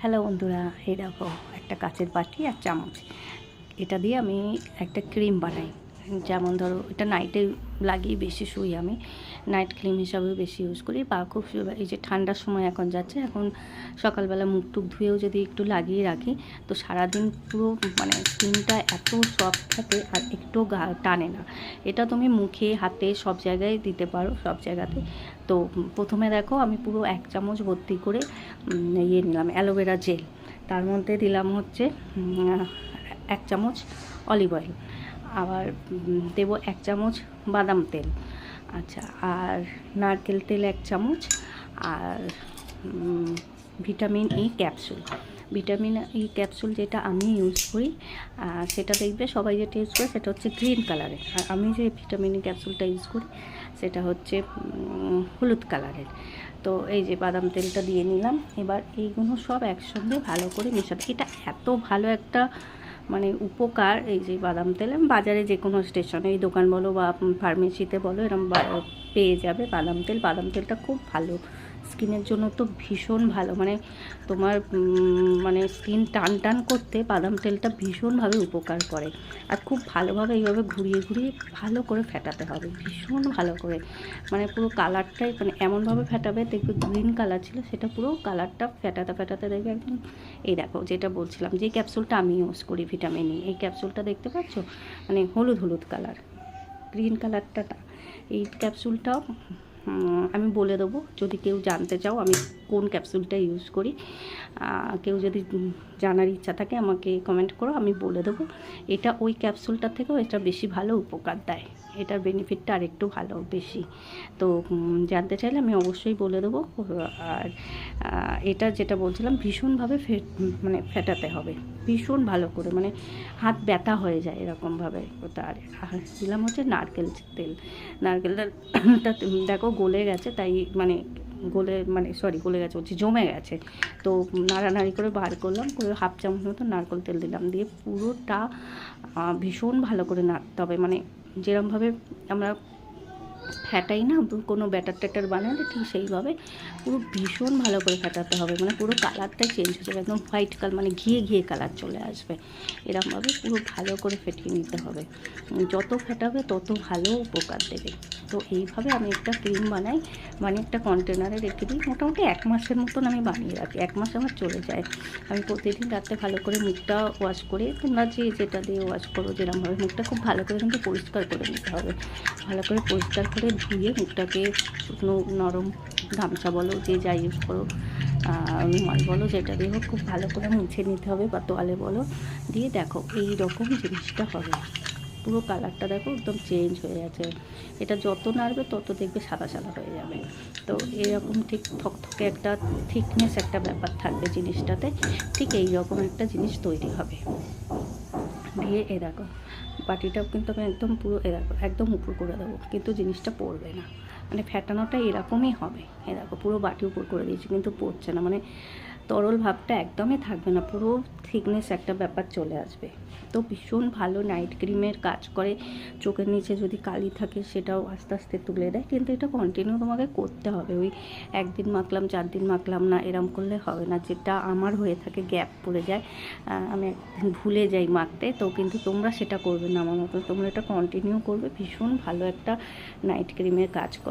Hello বন্ধুরা, এই দেখো একটা কাচের বাটি আর চামচ। এটা দিয়ে আমি একটা ক্রিম বানাই। যেমন ধরো, এটা নাইটে লাগিয়ে বেশি শুই আমি। নাইট ক্রিম হিসাবেও বেশি ইউজ করি। বা খুব এই যে ঠান্ডার সময় এখন যাচ্ছে, এখন সকালবেলা মুখ টুক ধুয়েও যদি একটু লাগিয়ে রাখি, তো সারাদিন পুরো মানে স্কিনটা এত সফট থাকে আর একটু টানে না। এটা তুমি মুখে, হাতে সব জায়গায় দিতে পারো, সব জায়গাতে। তো প্রথমে দেখো, আমি পুরো এক চামচ ভর্তি করে ইয়ে নিলাম, অ্যালোভেরা জেল। তার মধ্যে দিলাম হচ্ছে এক চামচ অলিভ অয়েল আবার দেবো এক চামচ বাদাম তেল। আচ্ছা আর নারকেল তেল এক চামচ, আর vitamin E capsule. Vitamin E capsule যেটা আমি ইউজ করি সেটা দেখবে সবাই যেটা ইউজ করে সেটা হচ্ছে গ্রিন কালারের আর আমি যে ভিটামিন ই ক্যাপসুলটা ইউজ করি, সেটা হচ্ছে হলুদ কালারের তো এই যে বাদাম তেলটা দিয়ে নিলাম, এবার এইগুলো সব একসঙ্গে ভালো করে মেশাতে এটা এত ভালো একটা মানে উপকার, এই যে বাদাম তেল বাজারে যে কোনো স্টেশনে এই দোকান বলো বা ফার্মেসিতে বলো এরকম পেয়ে যাবে বাদাম তেল। বাদাম তেলটা খুব ভালো। স্কিনের জন্য তো ভীষণ ভালো। মানে তোমার মানে স্কিন টান টান করতে বাদাম তেলটা ভীষণভাবে উপকার করে। আর খুব ভালোভাবে এইভাবে ঘুরিয়ে ঘুরিয়ে ভালো করে ফেটাতে হবে ভীষণ ভালো করে। মানে পুরো কালারটাই মানে এমনভাবে ফেটাবে দেখবে গ্রিন কালার ছিল সেটা পুরো কালারটা ফেটাতে ফেটাতে দেখবে একদম এই দেখো যেটা বলছিলাম যে ক্যাপসুলটা আমি ইউজ করি ভিটামিন ই এই ক্যাপসুলটা দেখতে পাচ্ছ? মানে হলুদ হলুদ কালার গ্রিন কালারটা এই ক্যাপসুলটাও উম, আমি বলে দেবো, যদি কেউ জানতে চাও আমি কোন ক্যাপসুলটা ইউজ করি কেউ যদি জানার ইচ্ছা থাকে আমাকে কমেন্ট করো, আমি বলে দেবো। এটা ওই ক্যাপসুলটার থেকেও এটা বেশি ভালো উপকার দেয়, এটার বেনিফিটটা আরেকটু ভালো, বেশি। তো জানতে চাইলে আমি অবশ্যই বলে দেবো, আর এটা যেটা বলছিলাম, ভীষণভাবে ফে- মানে ফেটাতে হবে, ভীষণ ভালো করে মানে হাত ব্যথা হয়ে যায় এরকমভাবে তার দিলাম হচ্ছে নারকেল তেল, নারকেলটা, দেখো গলে গেছে, তাই মানে গলে মানে সরি গলে গেছে বলছি, জমে গেছে। তো নাড়ানাড়ি করে বার করলাম, করে হাফ চামচ মতো নারকেল তেল দিলাম, দিয়ে পুরোটা ভীষণ ভালো করে নাড়তে হবে। মানে যেরমভাবে আমরা ফ্যাটাই না কোনো ব্যাটার ট্যাটার বানালে ঠিক সেইভাবে পুরো ভীষণ ভালো করে ফেটাতে হবে। মানে পুরো কালারটাই চেঞ্জ হয়ে যাবে, একদম হোয়াইট কালার মানে ঘিয়ে ঘিয়ে কালার চলে আসবে। এরকমভাবে পুরো ভালো করে ফেটিয়ে নিতে হবে। যত ফেটাবে তত ভালো উপকার দেবে। তো এইভাবে আমি একটা ক্রিম বানাই মানে একটা কন্টেনারে রেখে দিই। মোটামুটি এক মাসের মতন আমি বানিয়ে রাখি, এক মাস আমার চলে যায়। আমি প্রতিদিন রাতে ভালো করে মুখটা ওয়াশ করে, তোমরা যে যেটা দিয়ে ওয়াশ করো যেরকমভাবে মুখটা খুব ভালো করে কিন্তু পরিষ্কার করে নিতে হবে। ভালো করে পরিষ্কার করে ধুয়ে মুখটাকে শুকনো, নরম গামছা বলো, যে যা ইউজ করো রুমাল বলো, যেটা দিয়ে হোক, খুব ভালো করে মুছে নিতে হবে বা তোয়ালে বলো। দিয়ে দেখো এই রকম জিনিসটা হবে। পুরো কালারটা দেখো, একদম চেঞ্জ হয়ে গেছে। এটা যত নাড়বে, তত দেখবে সাদা সাদা হয়ে যাবে। তো এরকম ঠিক থকথকে একটা থিকনেস একটা ব্যাপার থাকবে জিনিসটাতে। ঠিক এই রকম একটা জিনিস তৈরি হবে। দিয়ে এ দেখো বাটিটাও কিন্তু আমি একদম পুরো এরকম একদম উপর করে দেবো, কিন্তু জিনিসটা পড়বে না। মানে ফ্যাটানোটা এরকমই হবে। এরকম পুরো বাটি উপর করে দিয়েছি, কিন্তু পড়ছে না। মানে তরল ভাবটা একদমই থাকবে না, পুরো থিকনেস একটা ব্যাপার চলে আসবে। তো ভীষণ ভালো নাইট ক্রিমের কাজ করে, চোখের নিচে যদি কালি থাকে সেটাও আস্তে আস্তে তুলে দেয়, কিন্তু এটা কন্টিনিউ তোমাকে করতে হবে। ওই একদিন মাখলাম, চার দিন মাখলাম না, এরম করলে হবে না, যেটা আমার হয়ে থাকে গ্যাপ পড়ে যায়। আমি একদিন ভুলে যাই মাখতে, তো কিন্তু তোমরা সেটা করবে না আমার মতো, তোমরা এটা কন্টিনিউ করবে। ভীষণ ভালো একটা নাইট ক্রিমের কাজ করে।